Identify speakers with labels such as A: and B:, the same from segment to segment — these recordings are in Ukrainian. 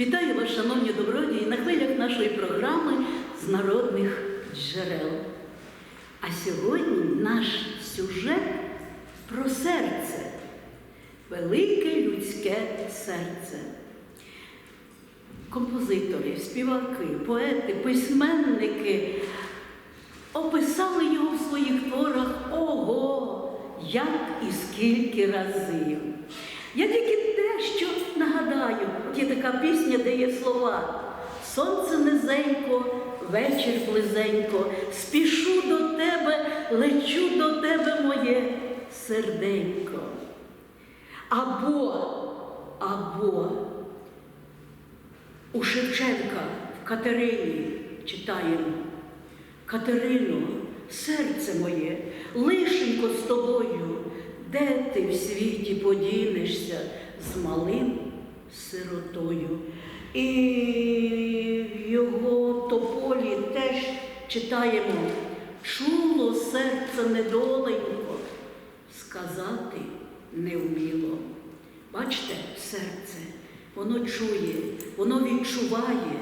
A: Вітаю вас, шановні добродії, на хвилях нашої програми з народних джерел. А сьогодні наш сюжет про серце, велике людське серце. Композитори, співаки, поети, письменники описали його в своїх творах ого, як і скільки разів. Я тільки що нагадаю, от є така пісня, де є слова. Сонце низенько, вечір близенько, спішу до тебе, лечу до тебе, моє серденько. Або, або у Шевченка в Катерині читаємо. Катерино, серце моє, лишенько з тобою, де ти в світі подінешся з малим сиротою. І в його тополі теж читаємо, чуло серце недоленько, сказати не вміло. Бачите, серце, воно чує, воно відчуває,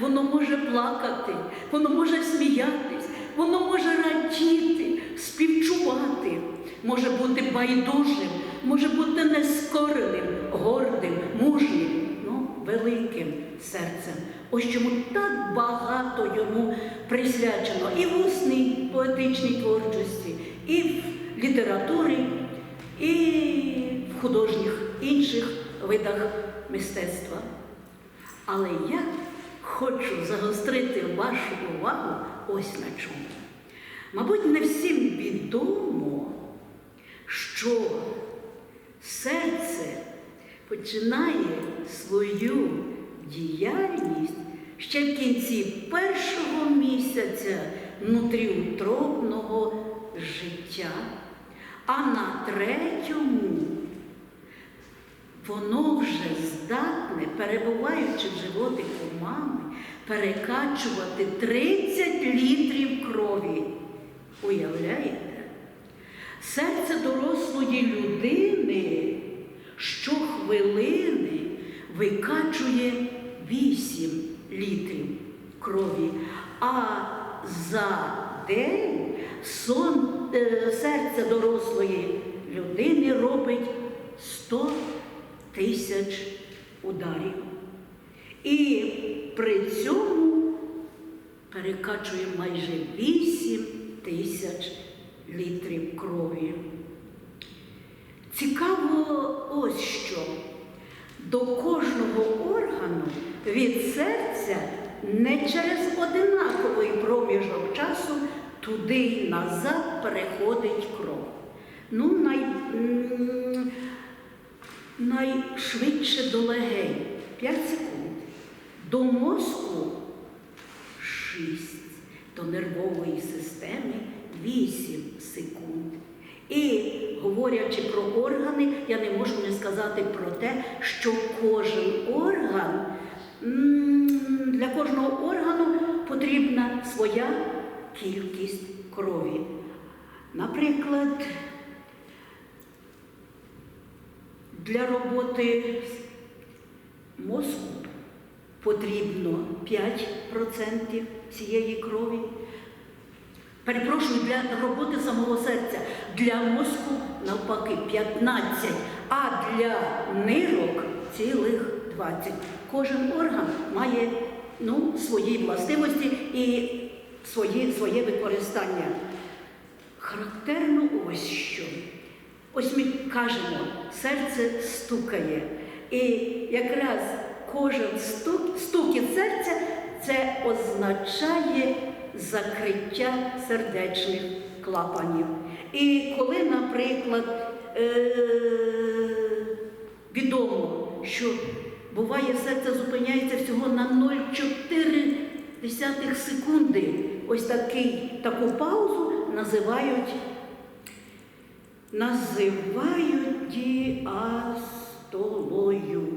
A: воно може плакати, воно може сміятись, воно може радіти, співчувати, може бути байдужим, може бути нескореним, гордим, мужнім, ну, великим серцем. Ось чому так багато йому присвячено і в усній поетичній творчості, і в літературі, і в художніх інших видах мистецтва. Але я хочу загострити вашу увагу ось на чому. Мабуть, не всім відомо, що серце починає свою діяльність ще в кінці першого місяця внутріутробного життя, а на третьому воно вже здатне, перебуваючи в животику мами, перекачувати 30 літрів крові. Уявляєте? Серце дорослої людини щохвилини викачує 8 літрів крові, а за день сон, е, серце дорослої людини робить 100 тисяч ударів. І при цьому перекачує майже 8 тисяч літрів крові. Цікаво ось що. До кожного органу від серця не через одинаковий проміжок часу туди й назад переходить кров. Ну, най, найшвидше до легень 5 секунд. До мозку 6, до нервової системи 8 секунд. І говорячи про органи, я не можу не сказати про те, що кожен орган, для кожного органу потрібна своя кількість крові. Наприклад, для роботи мозку потрібно 5% цієї крові. Перепрошую, для роботи самого серця, для мозку навпаки 15, а для нирок цілих 20. Кожен орган має ну, свої властивості і свої, своє використання. Характерно ось що. Ось ми кажемо, серце стукає. І якраз кожен стук, стукіт серця це означає закриття сердечних клапанів. І коли, наприклад, е- відомо, що буває серце зупиняється всього на 0,4 секунди, ось такий, таку паузу називають називають діастолою.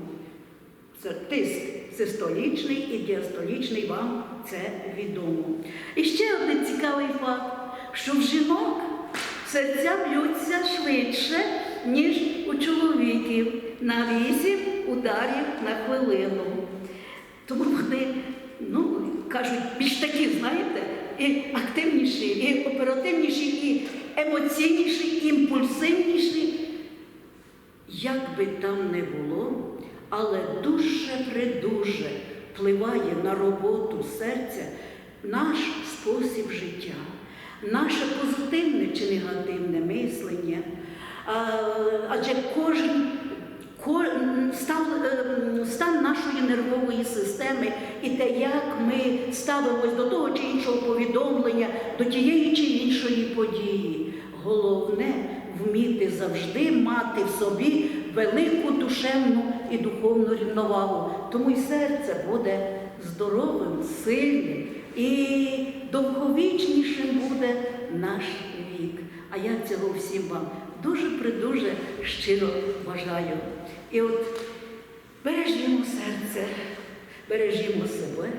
A: Це тиск систолічний і діастолічний, вам це відомо. І ще один цікавий факт, що в жінок серця б'ються швидше, ніж у чоловіків. На 8 ударів на хвилину. Тому вони, ну, кажуть, більш такі, знаєте, і активніші, і оперативніші, і емоційніші, і імпульсивніші. Як би там не було, але дуже придуже впливає на роботу серця наш спосіб життя, наше позитивне чи негативне мислення. Адже кожен стан, е, стан нашої нервової системи і те, як ми ставимось до того чи іншого повідомлення, до тієї чи іншої події. Головне вміти завжди мати в собі велику душевну і духовну рівновагу. Тому й серце буде здоровим, сильним і довговічнішим буде наш вік. А я цього всім вам дуже придуже щиро бажаю. І от бережімо серце, бережімо себе,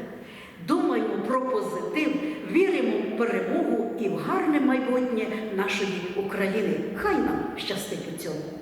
A: думаємо про позитив, віримо в перемогу і в гарне майбутнє нашої України. Хай нам щастить у цьому.